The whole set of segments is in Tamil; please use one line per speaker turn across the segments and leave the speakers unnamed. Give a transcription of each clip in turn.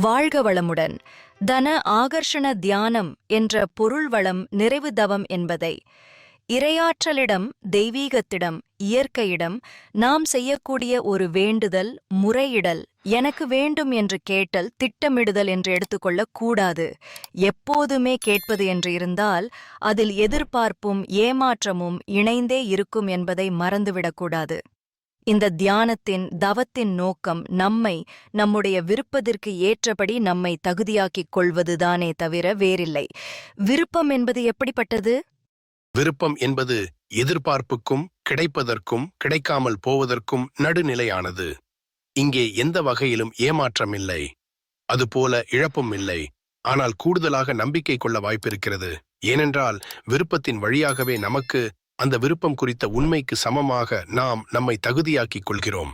வாழ்க வளமுடன் தன ஆகர்ஷண தியானம் என்ற பொருள் வளம் நிறைவு தவம் என்பதை. இரையாற்றலிடம் தெய்வீகத்திடம் இயற்கையிடம் நாம் செய்யக்கூடிய ஒரு வேண்டுதல் முறையிடல் எனக்கு வேண்டும் என்று கேட்டல் திட்டமிடுதல் என்று எடுத்துக்கொள்ளக் கூடாது. எப்போதுமே கேட்பது என்று இருந்தால் அதில் எதிர்பார்ப்பும் ஏமாற்றமும் இணைந்தே இருக்கும் என்பதை மறந்துவிடக்கூடாது இந்த தியானத்தின் தவத்தின் நோக்கம் நம்மை நம்முடைய விருப்பத்திற்கு ஏற்றபடி நம்மை தகுதியாக்கிக் கொள்வதுதானே தவிர வேறில்லை. விருப்பம் என்பது எப்படிப்பட்டது?
விருப்பம் என்பது எதிர்பார்ப்புக்கும் கிடைப்பதற்கும் கிடைக்காமல் போவதற்கும் நடுநிலையானது. இங்கே எந்த வகையிலும் ஏமாற்றம் இல்லை. அதுபோல இழப்பும் இல்லை. ஆனால் கூடுதலாக நம்பிக்கை கொள்ள வாய்ப்பிருக்கிறது. ஏனென்றால் விருப்பத்தின் வழியாகவே நமக்கு அந்த விருப்பம் குறித்த உண்மைக்கு சமமாக நாம் நம்மை தகுதியாக்கிக் கொள்கிறோம்.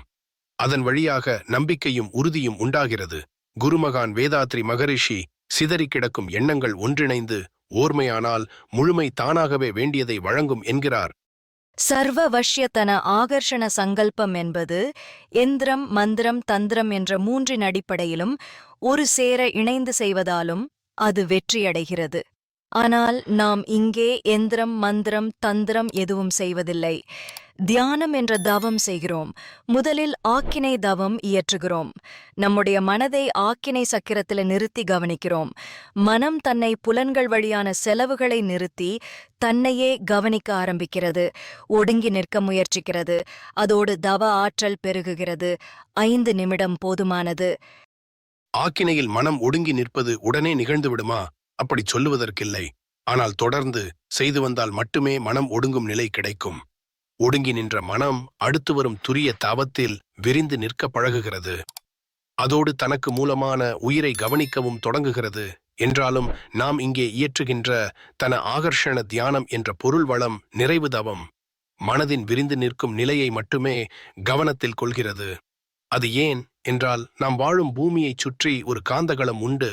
அதன் வழியாக நம்பிக்கையும் உறுதியும் உண்டாகிறது. குருமகான் வேதாத்ரி மகரிஷி சிதறி கிடக்கும் எண்ணங்கள் ஒன்றிணைந்து ஓர்மையானால் முழுமை தானாகவே வேண்டியதை வழங்கும் என்கிறார்.
சர்வ வஷ்யத்தன ஆகர்ஷண சங்கல்பம் என்பது எந்திரம் மந்திரம் தந்திரம் என்ற மூன்றின் அடிப்படையிலும் ஒரு சேர இணைந்து செய்வதாலும் அது வெற்றியடைகிறது. ஆனால் நாம் இங்கே எந்திரம் மந்திரம் தந்திரம் எதுவும் செய்வதில்லை. தியானம் என்ற தவம் செய்கிறோம். முதலில் ஆக்கினை தவம் இயற்றுகிறோம். நம்முடைய மனதை ஆக்கினை சக்கரத்தில் நிறுத்தி கவனிக்கிறோம். மனம் தன்னை புலன்கள் வழியான செலவுகளை நிறுத்தி தன்னையே கவனிக்க ஆரம்பிக்கிறது. ஒடுங்கி நிற்க முயற்சிக்கிறது. அதோடு தவ ஆற்றல் பெருகுகிறது. ஐந்து நிமிடம் போதுமானது.
ஆக்கினையில் மனம் ஒடுங்கி நிற்பது உடனே நிகழ்ந்து விடுமா? அப்படி சொல்லுவதற்கில்லை. ஆனால் தொடர்ந்து செய்து வந்தால் மட்டுமே மனம் ஒடுங்கும் நிலை கிடைக்கும். ஒடுங்கி நின்ற மனம் அடுத்து வரும் துரிய தாவத்தில் விரிந்து நிற்க பழகுகிறது. அதோடு தனக்கு மூலமான உயிரை கவனிக்கவும் தொடங்குகிறது. என்றாலும் நாம் இங்கே இயற்றுகின்ற தன ஆகர்ஷண தியானம் என்ற பொருள் வளம் நிறைவு தவம். மனதின் விரிந்து நிற்கும் நிலையை மட்டுமே கவனத்தில் கொள்கிறது. அது ஏன்? என்றால் நாம் வாழும் பூமியைச் சுற்றி ஒரு காந்தகளம் உண்டு.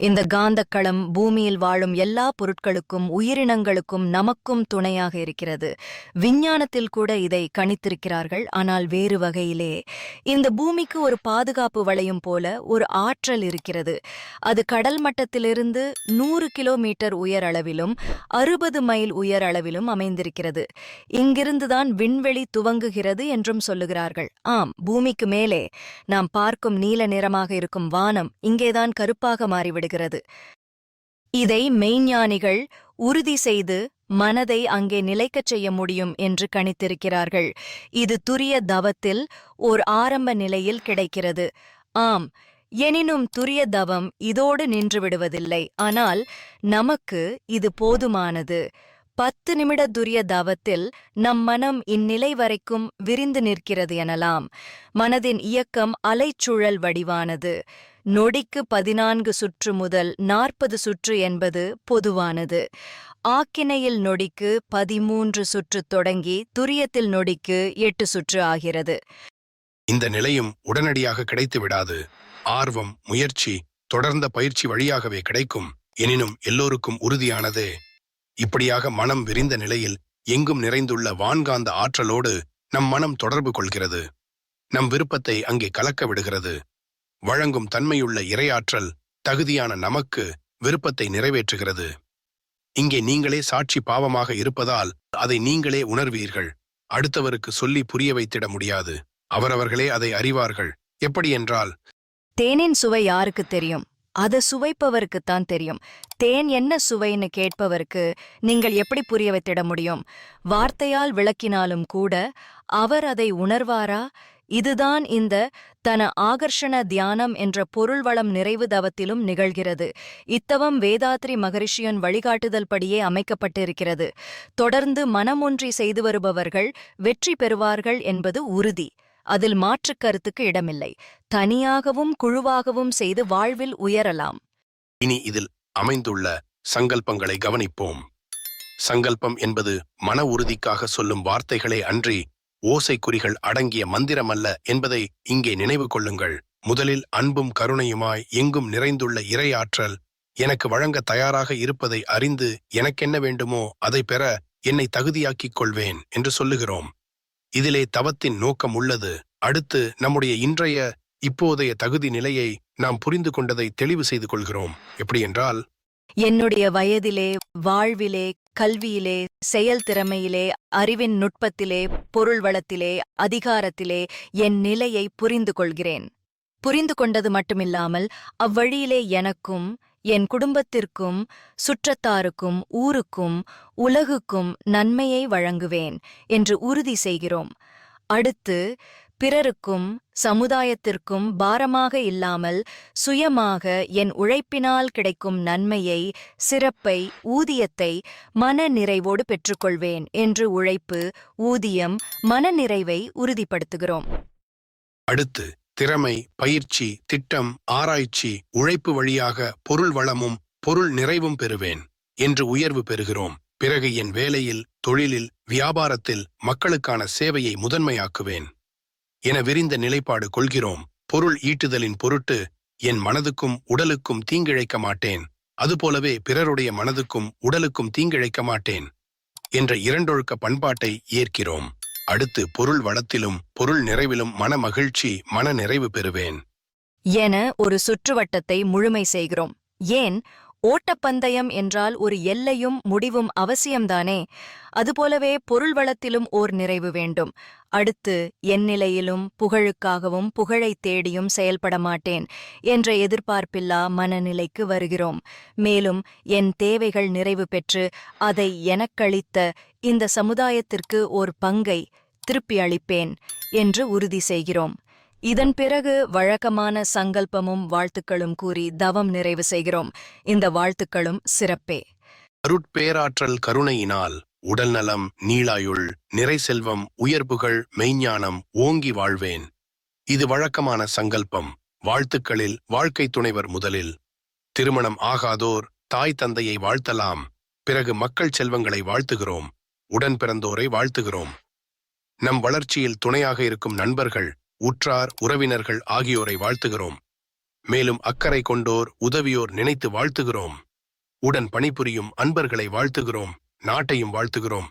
இந்த காந்தக்களம் பூமியில் வாழும் எல்லா பொருட்களுக்கும் உயிரினங்களுக்கும் நமக்கும் துணையாக இருக்கிறது. விஞ்ஞானத்தில் கூட இதை கணித்திருக்கிறார்கள் ஆனால் வேறு வகையிலே. இந்த பூமிக்கு ஒரு பாதுகாப்பு வளையம் போல ஒரு ஆற்றல் இருக்கிறது. அது கடல் மட்டத்திலிருந்து நூறு கிலோமீட்டர் உயர் அளவிலும் அறுபது மைல் உயர் அளவிலும் அமைந்திருக்கிறது. இங்கிருந்துதான் விண்வெளி துவங்குகிறது என்றும் சொல்லுகிறார்கள். ஆம் பூமிக்கு மேலே. நாம் பார்க்கும் நீல நிறமாக இருக்கும் வானம் இங்கேதான் கருப்பாக மாறிவிடுகிறது. இதை மெய்ஞானிகள் உறுதி செய்து மனதை அங்கே நிலைக்கச் செய்ய முடியும் என்று கணித்திருக்கிறார்கள். இது துரிய தவத்தில் ஓர் ஆரம்ப நிலையில் கிடைக்கிறது. ஆம் எனினும் துரிய தவம் இதோடு நின்றுவிடுவதில்லை. ஆனால் நமக்கு இது போதுமானது. பத்து நிமிட துரிய தவத்தில் நம் மனம் இந்நிலை வரைக்கும் விரிந்து நிற்கிறது எனலாம். மனதின் இயக்கம் அலைச்சுழல் வடிவானது. நொடிக்கு பதினான்கு சுற்று முதல் நாற்பது சுற்று என்பது பொதுவானது. ஆக்கினையில் நொடிக்கு பதிமூன்று சுற்று தொடங்கி துரியத்தில் நொடிக்கு எட்டு சுற்று ஆகிறது.
இந்த நிலையும் உடனடியாக கிடைத்து விடாது. ஆர்வம் முயற்சி தொடர்ந்த பயிற்சி வழியாகவே கிடைக்கும். எனினும் எல்லோருக்கும் உறுதியானதே. இப்படியாக மனம் விரிந்த நிலையில் எங்கும் நிறைந்துள்ள வான்காந்த ஆற்றலோடு நம் மனம் தொடர்பு கொள்கிறது. நம் விருப்பத்தை அங்கே கலக்க விடுகிறது. வழங்கும் தன்மையுள்ள இரையாற்றல் தகுதியான நமக்கு விருப்பத்தை நிறைவேற்றுகிறது. இங்கே நீங்களே சாட்சி பாவமாக இருப்பதால் அதை நீங்களே உணர்வீர்கள். அடுத்தவருக்கு சொல்லி புரிய வைத்திட முடியாது. அவரவர்களே அதை அறிவார்கள். எப்படி என்றால்
தேனின் சுவை யாருக்கு தெரியும்? அதை சுவைப்பவருக்குத்தான் தெரியும். தேன் என்ன சுவைன்னு கேட்பவருக்கு நீங்கள் எப்படி புரிய வைத்திட முடியும்? வார்த்தையால் விளக்கினாலும் கூட அவர் அதை உணர்வாரா? இதுதான் இந்த தன ஆகர்ஷண தியானம் என்ற பொருள் வளம் நிறைவு தவத்திலும் நிகழ்கிறது. இத்தவம் வேதாத்ரி மகரிஷியன் வழிகாட்டுதல் படியே அமைக்கப்பட்டிருக்கிறது. தொடர்ந்து மனமொன்றி செய்து வருபவர்கள் வெற்றி பெறுவார்கள் என்பது உறுதி. அதில் மாற்றுக் கருத்துக்கு இடமில்லை. தனியாகவும் குழுவாகவும் செய்து வாழ்வில் உயரலாம்.
இனி இதில் அமைந்துள்ள சங்கல்பங்களை கவனிப்போம். சங்கல்பம் என்பது மன உறுதிக்காக சொல்லும் வார்த்தைகளே அன்றி ஓசைக்குறிகள் அடங்கிய மந்திரமல்ல என்பதை இங்கே நினைவு கொள்ளுங்கள். முதலில் அன்பும் கருணையுமாய் எங்கும் நிறைந்துள்ள இறையாற்றல் எனக்கு வழங்க தயாராக இருப்பதை அறிந்து எனக்கென்ன வேண்டுமோ அதை பெற என்னை தகுதியாக்கிக் கொள்வேன் என்று சொல்லுகிறோம். இதிலே தவத்தின் நோக்கம் உள்ளது. அடுத்து நம்முடைய இன்றைய இப்போதைய தகுதி நிலையை நாம் புரிந்து கொண்டதை தெளிவு செய்து கொள்கிறோம். எப்படி என்றால்
என்னுடைய வயதிலே வாழ்விலே கல்வியிலே செயல் திறமையிலே அறிவின் நுட்பத்திலே பொருள் வளத்திலே அதிகாரத்திலே என் நிலையை புரிந்து கொள்கிறேன். புரிந்து கொண்டது மட்டுமில்லாமல் அவ்வழியிலே எனக்கும் என் குடும்பத்திற்கும் சுற்றத்தாருக்கும் ஊருக்கும் உலகுக்கும் நன்மையை வழங்குவேன் என்று உறுதி செய்கிறோம். அடுத்து பிறருக்கும் சமுதாயத்திற்கும் பாரமாக இல்லாமல் சுயமாக என் உழைப்பினால் கிடைக்கும் நன்மையை சிறப்பை ஊதியத்தை மன நிறைவோடு பெற்றுக்கொள்வேன் என்று உழைப்பு ஊதியம் மனநிறைவை உறுதிப்படுத்துகிறோம்.
அடுத்து திறமை பயிற்சி திட்டம் ஆராய்ச்சி உழைப்பு வழியாக பொருள் வளமும் பொருள் நிறைவும் பெறுவேன் என்று உயர்வு பெறுகிறோம். பிறகு என் வேலையில் தொழிலில் வியாபாரத்தில் மக்களுக்கான சேவையை முதன்மையாக்குவேன். என விரிந்த நிலைப்பாடு கொள்கிறோம். பொருள் ஈட்டுதலின் பொருட்டு என் மனதுக்கும் உடலுக்கும் தீங்கிழைக்க மாட்டேன். அதுபோலவே பிறருடைய மனதுக்கும் உடலுக்கும் தீங்கிழைக்க மாட்டேன். என்ற இரண்டொழுக்க பண்பாட்டை ஏற்கிறோம். அடுத்து பொருள் வளத்திலும் பொருள் நிறைவிலும் மன மகிழ்ச்சி மன நிறைவு பெறுவேன்.
என ஒரு சுற்றுவட்டத்தை முழுமை செய்கிறோம். ஏன்? ஓட்டப்பந்தயம் என்றால் ஒரு எல்லையும் முடிவும் அவசியம்தானே? அதுபோலவே பொருள் வளத்திலும் ஓர் நிறைவு வேண்டும். அடுத்து என் நிலையிலும் புகழுக்காகவும் புகழைத் தேடியும் செயல்பட மாட்டேன் என்ற எதிர்பார்ப்பில்லா மனநிலைக்கு வருகிறோம். மேலும் என் தேவைகள் நிறைவு பெற்று அதை எனக்களித்த இந்த சமுதாயத்திற்கு ஓர் பங்கை திருப்பி அளிப்பேன் என்று உறுதி செய்கிறோம். இதன் பிறகு வழக்கமான சங்கல்பமும் வாழ்த்துக்களும் கூறி தவம் நிறைவு செய்கிறோம். இந்த வாழ்த்துக்களும் சிறப்பே.
அருட்பேராற்றல் கருணையினால் உடல்நலம் நீளாயுள் நிறை செல்வம் உயர்புகள் மெய்ஞானம் ஓங்கி வாழ்வேன். இது வழக்கமான சங்கல்பம். வாழ்த்துக்களில் வாழ்க்கை துணைவர் முதலில். திருமணம் ஆகாதோர் தாய் தந்தையை வாழ்த்தலாம். பிறகு மக்கள் செல்வங்களை வாழ்த்துகிறோம். உடன் பிறந்தோரை வாழ்த்துகிறோம். நம் வளர்ச்சியில் துணையாக இருக்கும் நண்பர்கள் உற்றார் உறவினர்கள் ஆகியோரை வாழ்த்துகிறோம். மேலும் அக்கறை கொண்டோர் உதவியோர் நினைத்து வாழ்த்துகிறோம். உடன் பணிபுரியும் அன்பர்களை வாழ்த்துகிறோம். நாட்டையும் வாழ்த்துகிறோம்.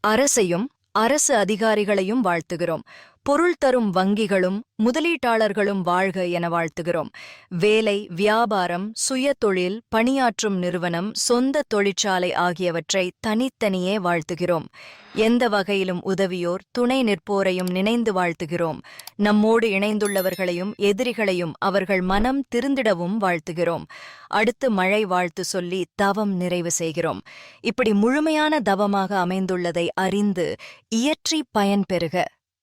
அரசையும் அரசு அதிகாரிகளையும் வாழ்த்துகிறோம். பொருள் தரும் வங்கிகளும் முதலீட்டாளர்களும் வாழ்க என வாழ்த்துகிறோம். வேலை வியாபாரம் சுயதொழில் பணியாற்றும் நிறுவனம் சொந்த தொழிற்சாலை ஆகியவற்றை தனித்தனியே வாழ்த்துகிறோம். எந்த வகையிலும் உதவியோர் துணை நிற்போரையும் நினைந்து வாழ்த்துகிறோம். நம்மோடு இணைந்துள்ளவர்களையும் எதிரிகளையும் அவர்கள் மனம் திருந்திடவும் வாழ்த்துகிறோம். அடுத்து மழை வாழ்த்து சொல்லி தவம் நிறைவு செய்கிறோம். இப்படி முழுமையான தவமாக அமைந்துள்ளதை அறிந்து இயற்றி பயன் பெறுக.